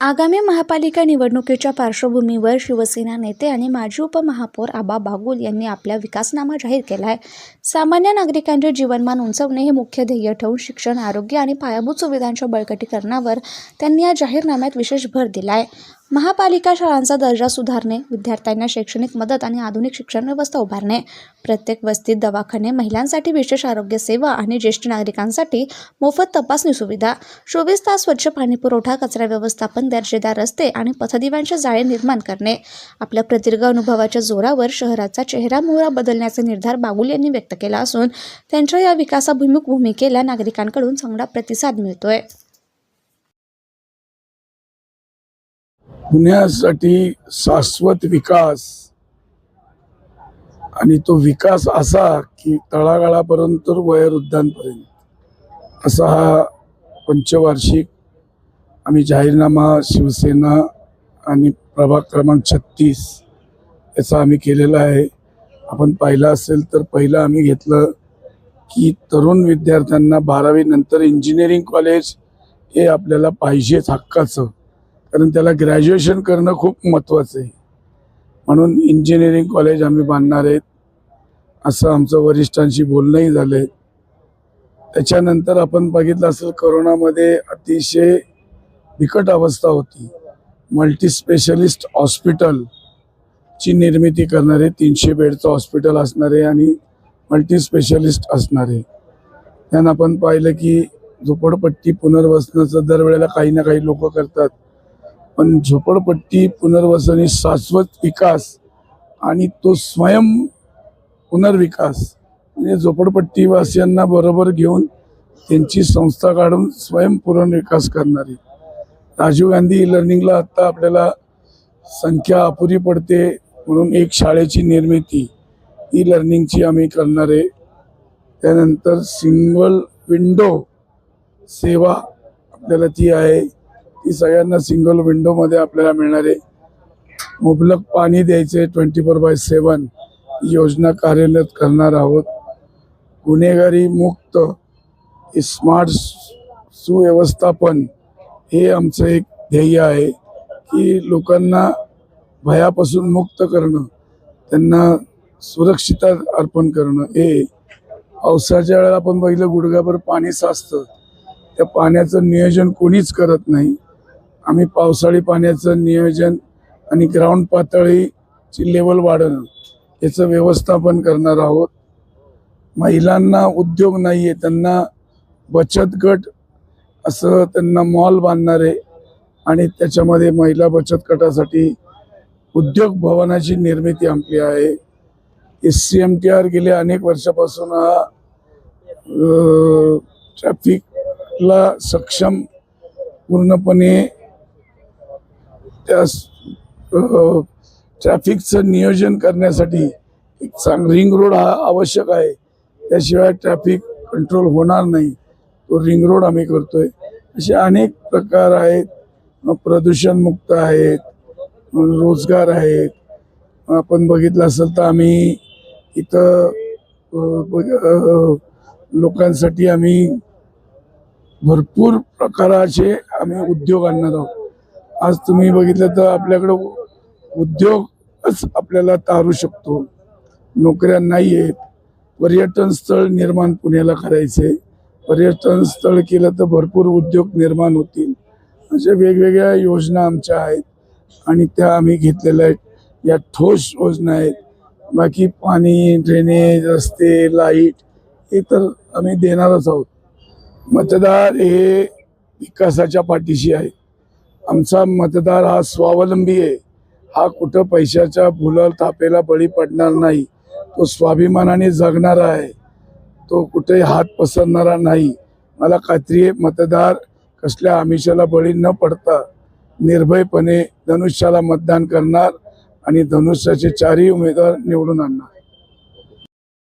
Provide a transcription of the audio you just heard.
आगामी महापालिका निवडणुकीच्या पार्श्वभूमीवर शिवसेना नेते आणि माजी उपमहापौर आबा बागुल यांनी आपला विकासनामा जाहीर केला आहे. सामान्य नागरिकांचे जीवनमान उंचवणे हे मुख्य ध्येय ठेवून शिक्षण आरोग्य आणि पायाभूत सुविधांच्या बळकटीकरणावर त्यांनी या जाहीरनाम्यात विशेष भर दिला आहे. महापालिका शाळांचा दर्जा सुधारणे विद्यार्थ्यांना शैक्षणिक मदत आणि आधुनिक शिक्षण व्यवस्था उभारणे प्रत्येक वस्तीत दवाखाने महिलांसाठी विशेष आरोग्य सेवा आणि ज्येष्ठ नागरिकांसाठी मोफत तपासणी सुविधा चोवीस तास स्वच्छ पाणी पुरवठा कचरा व्यवस्थापन दर्जेदार रस्ते आणि पथदिव्यांचे जाळे निर्माण करणे. आपल्या प्रदीर्घ अनुभवाच्या जोरावर शहराचा चेहरा मोहरा बदलण्याचा निर्धार बागुल यांनी व्यक्त केला असून त्यांच्या या विकासाभिमुख भूमिकेला नागरिकांकडून चांगला प्रतिसाद मिळतोय. पुण्यासाठी शाश्वत विकास. आणि तो विकास असा की तळागाळापर्यंत वयोवृद्धांपर्यंत. असा हा पंचवार्षिक आम्ही जाहीरनामा शिवसेना आणि प्रभाग क्रमांक छत्तीस याचा आम्ही केलेला आहे. आपण पाहिलं असेल तर पहिलं आम्ही घेतलं की तरुण विद्यार्थ्यांना बारावी नंतर इंजिनिअरिंग कॉलेज हे आपल्याला पाहिजेच हक्काचं. कारण त्याला ग्रॅज्युएशन करणं खूप महत्त्वाचं आहे. म्हणून इंजिनिअरिंग कॉलेज आम्ही बांधणार आहेत. असं आमचं वरिष्ठांशी बोलणंही झालं आहे त्याच्यानंतर आपण बघितलं असेल करोनामध्ये अतिशय बिकट अवस्था होती. मल्टीस्पेशलिस्ट हॉस्पिटल हॉस्पिटलची निर्मिती करणारे तीनशे बेडचं हॉस्पिटल असणारे आणि मल्टीस्पेशलिस्ट असणारे त्यानं आपण पाहिलं की झोपडपट्टी पुनर्वसनाचं दरवेळेला काही ना काही लोक करतात. पण झोपडपट्टी पुनर्वसन ही शाश्वत विकास आणि तो स्वयं पुनर्विकास. म्हणजे झोपडपट्टीवासियांना बरोबर घेऊन त्यांची संस्था काढून स्वयं पुनर्विकास करणारी. राजीव गांधी लर्निंगला आत्ता आपल्याला संख्या अपुरी पडते म्हणून एक शाळेची निर्मिती ई लर्निंगची आम्ही करणार आहे. त्यानंतर सिंगल विंडो सेवा आपल्याला ती आहे. ती सगळ्यांना सिंगल विंडोमध्ये आपल्याला मिळणार आहे मुबलक पाणी द्यायचे ट्वेंटी फोर बाय सेवन योजना कार्यरत करणार आहोत. गुन्हेगारी मुक्त स्मार्ट सुव्यवस्थापन हे आमचं एक ध्येय आहे की लोकांना भयापासून मुक्त करणं त्यांना सुरक्षिता अर्पण करणं. हे पावसाच्या वेळेला आपण बघितलं गुडघ्याभर पाणी साचतं. त्या पाण्याचं नियोजन कोणीच करत नाही. आम्ही पावसाळी पाण्याचं नियोजन आणि ग्राउंड पातळीची लेवल वाढवणं याचं व्यवस्थापन करणार आहोत. महिलांना उद्योग नाही आहे त्यांना बचत गट असं त्यांना मॉल बांधणार आहे आणि त्याच्यामध्ये महिला बचत गटासाठी उद्योग भवनाची निर्मिती आपली आहे. S C M T R गेल्या अनेक वर्षापासून हा ट्रॅफिकला सक्षम पूर्णपणे त्या ट्रॅफिकचं नियोजन करण्यासाठी एक चांग रिंग रोड हा आवश्यक आहे. त्याशिवाय ट्रॅफिक कंट्रोल होणार नाही. तो रिंग रोड आम्ही करतोय. असे अनेक प्रकार आहेत. प्रदूषणमुक्त आहेत. रोजगार आहेत. आपण बघितलं असेल तर आम्ही इथं लोकांसाठी आम्ही भरपूर प्रकाराचे आम्ही उद्योग आणणार आहोत. आज तुम्ही बघितलं तर आपल्याकडं उद्योगच आपल्याला तारू शकतो. नोकऱ्या नाही आहेत. पर्यटन स्थळ निर्माण पुण्याला करायचे. पर्यटन स्थळ केलं तर भरपूर उद्योग निर्माण होतील. अशा वेगवेगळ्या योजना आमच्या आहेत. आणि त्या आम्ही घेतलेल्या आहेत. या ठोस योजना आहेत. बाकी पाणी ड्रेनेज रस्ते लाइट हे तर आम्ही देणारच आहोत. मतदार हे विकासाच्या पाठीशी आहे आमचा मतदार हा स्वावलंबी आहे. हा कुठं पैशाच्या भुलाल तापेला बळी पडणार नाही. तो स्वाभिमानाने जगणारा आहे. तो कुठे हात पसरणारा नाही. मला खात्री आहे मतदार कसल्या आमिषाला बळी न पडता निर्भयपणे धनुष्याला मतदान करणार आणि धनुष्याचे चारही उमेदवार निवडून आणणार.